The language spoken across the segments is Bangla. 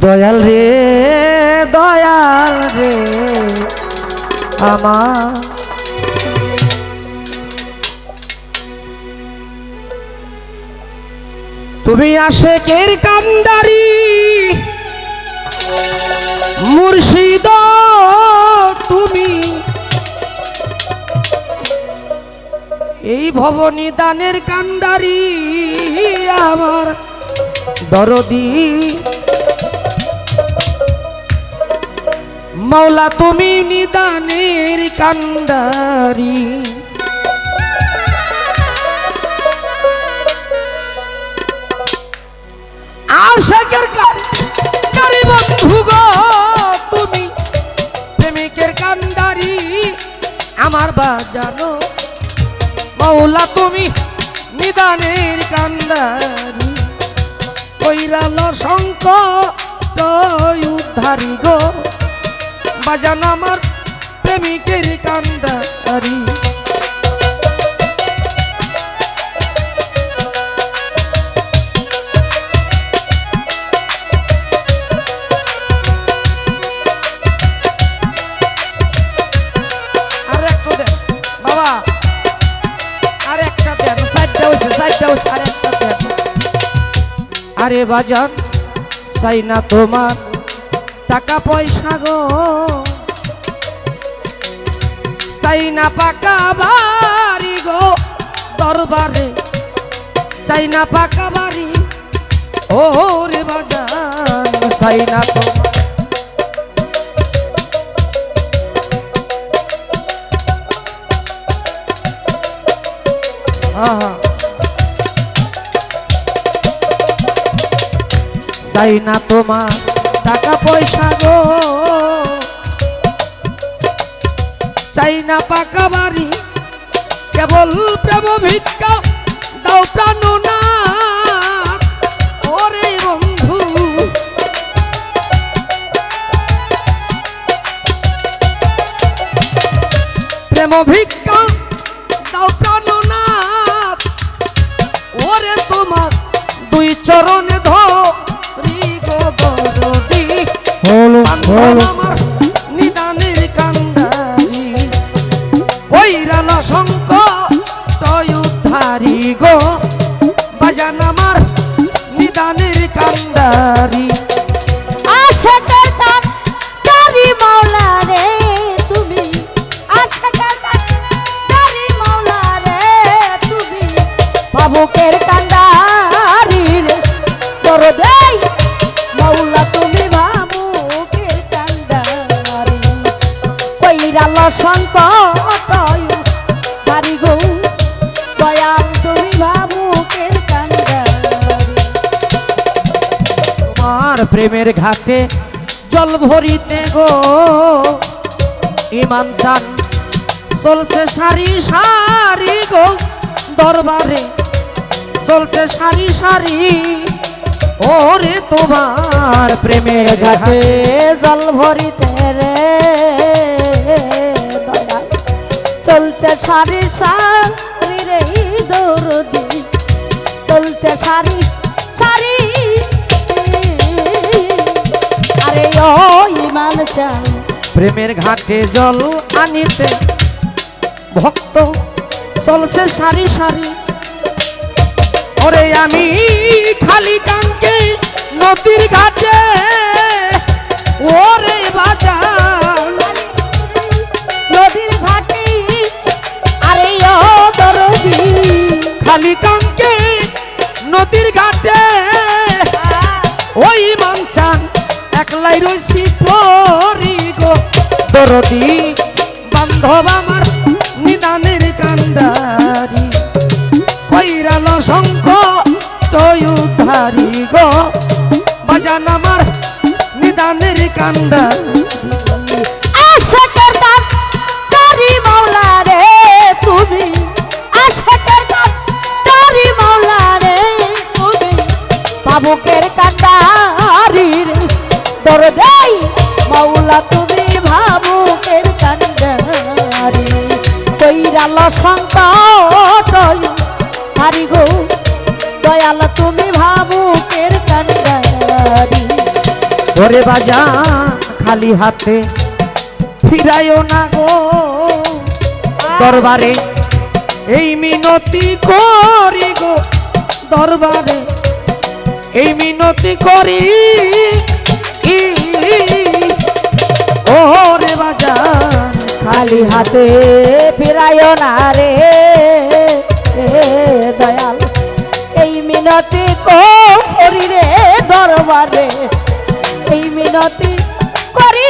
দয়াল রে দয়াল রে আমার তুমি আশেকের কান্ডারি মুর্শিদ তুমি এই ভবনী দানের কান্ডারি আমার দরদি। মাওলা, তুমি নিদানের কান্ডারি আশেকের কান্ডারি বন্ধু গো, তুমি প্রেমিকের কান্ডারি আমার বা বাজানো মাওলা তুমি নিদানের কান্দারি কইরাল শঙ্ক উদ্ধারি গো। বাজান আমার প্রেমিকের কান্ডারি। আরে বাজান চাই না তোমার টাকা পয়সা গো। চাই না পাকা বাড়ি গো দরবারে, চাই না পাকা বাড়ি ও রে বাজান চাই না তোমার চাই না তোমার টাকা পয়সা গো। চাই না পাকা বাড়ি, কেবল প্রেম ভিক্ষা, দাও প্রাণ না। ভিক্ষা, দাও প্রাণ না। ওরে তোমার দুই চরণে ধরি। আমার নিদানের কান্দারি কইরাল শঙ্ক তয় উদ্ধারি গো বাজান আমার নিদানের কান্দারি। কইরাল সংকট তারি গো, দয়াল তুমি ভাবুকের তোমার প্রেমের ঘাটে জল ভরিতে গো, ইমান চান। চলছে সারি সারি গো, দরবারে। চলছে সারি সারি, ওরে তোমার প্রেমের ঘাটে জল ভরিতে রে। চলছে সারি সারি রে দৌড়ি চলছে সারি সারি। আরে ও ইমান চান। প্রেমের ঘাটে জল আনিতে ভক্ত চলছে সারি সারি। ওরে আমি খালি কাঙ্কে নদীর ঘাটে বান্ধব আমার নিদানের কান্দারি কইরাল শঙ্খ তয় উদ্ধারি গো, বাজান আমার নিদানের কান্দারি তারি মাওলা রে আশাকের মাওলা তুমি। বাবুকের কান্ডারি। দয়াল সংকট হারি গো, দয়াল, তুমি ভাবুকের কান্ডারি। বাজা, খালি হাতে ফিরাইও না গো। দরবারে এই মিনতি করি গো, দরবারে এই মিনতি করি। খালি হাতে ফিরাইও না রে। দয়াল এই মিনতি করি রে দরবারে। এই মিনতি করি।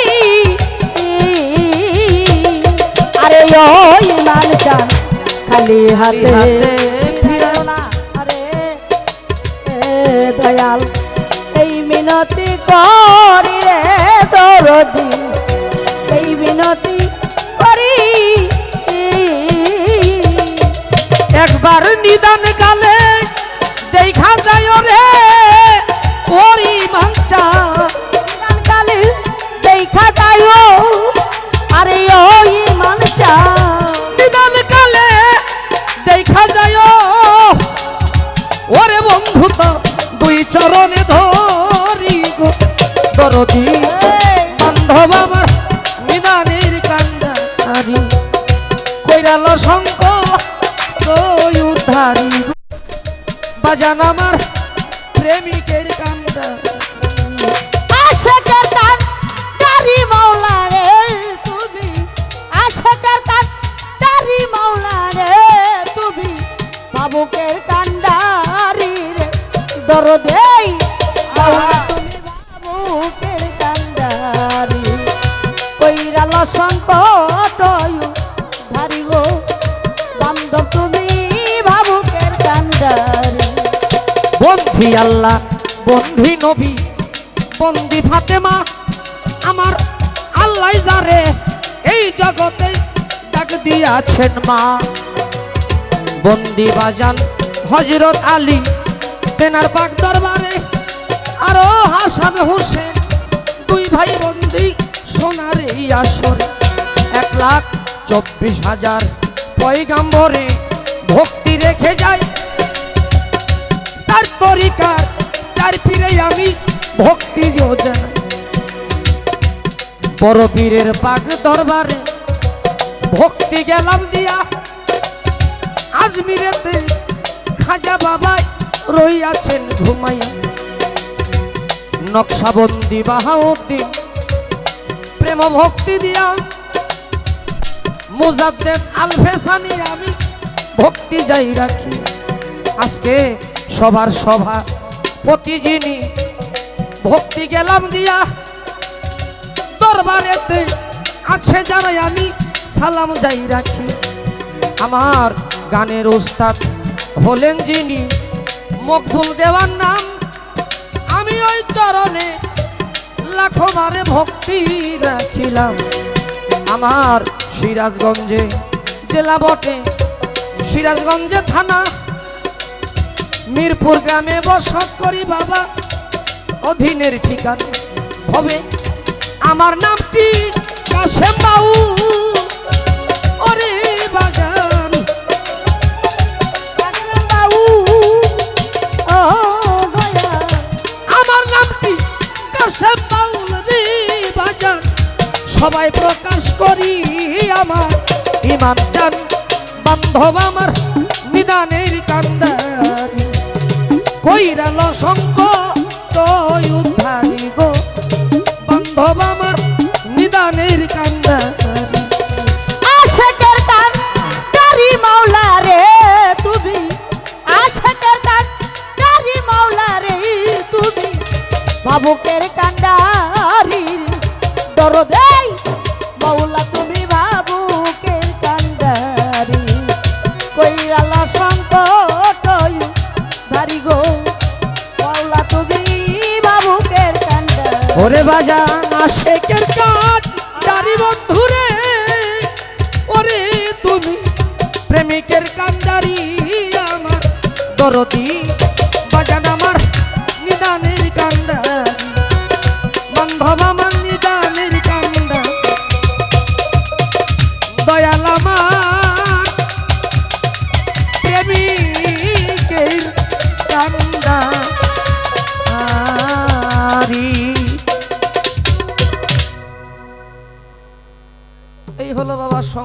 আরে ও ইমান চান খালি হাতে না এ দয়াল এই মিনতি করি রে দরদি। এই বিনতি নিদান কালে দেখা যায় রে ওরি মাংসা কালে দেখা যায় আরে ওই মানুষা নিদান কালে দেখা যায় ওরে বন্ধু তো দুই চরণে ধরি গো। দরদি বান্ধব আমার দরদেই তুমি বাবুকের কান্ডারি। কইরাল সংকট ধারিব। বান্ধব তুমি বাবুকের কান্ডারি। বন্ধি আল্লাহ বন্ধি নবী বন্দি ফাতেমা আমার আল্লাহ যারে এই জগতে ডাক দিয়াছেন মা। বন্দি বাজান হজরত আলী তেনার পাক দরবারে, আরও হাসান হোসেন, দুই ভাই বন্দি সোনার এই আসরে। এক লাখ চব্বিশ হাজার পয়গাম্বরে ভক্তি রেখে যায় তার তরিকার, তার ফিরে আমি ভক্তি যোজনা। বড় পীরের পাক দরবারে ভক্তি গেলাম দিয়া। আজমিরেতে খাজা বাবাই রইয়াছেন ঘুমাইয়া। নকশাবন্দি বাহাউদ্দিন প্রেম ভক্তি দিয়া। মুজাদ্দেদ আলফেসানি আমি ভক্তি যাই রাখি। আজকে সবার সভা প্রতি যিনি ভক্তি গেলাম দিয়া। দরবারেতে আছে যারাই আমি সালাম যাই রাখি। আমার গানের উস্তাদ হলেন যিনি মকবুল দেওয়ার নাম। আমি ওই চরণে লাখো বারে ভক্তি রাখিলাম। আমার সিরাজগঞ্জে জেলা বটে, সিরাজগঞ্জে থানা। মিরপুর গ্রামে বসত করি বাবা, অধীনের ঠিকানা হবে। আমার নামটি কাশেম বাউ ওরে বাগান বাজার। সবাই প্রকাশ করি আমার। ইমান চান বান্ধব আমার নিদানের কান্দারি। কইরাল শঙ্ক ওরে বাজা আশেকের কাজ। চারি বন্ধুরে ওরে তুমি প্রেমিকের কান্দারি আমার। দরদি বাজান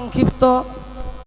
সংক্ষিপ্ত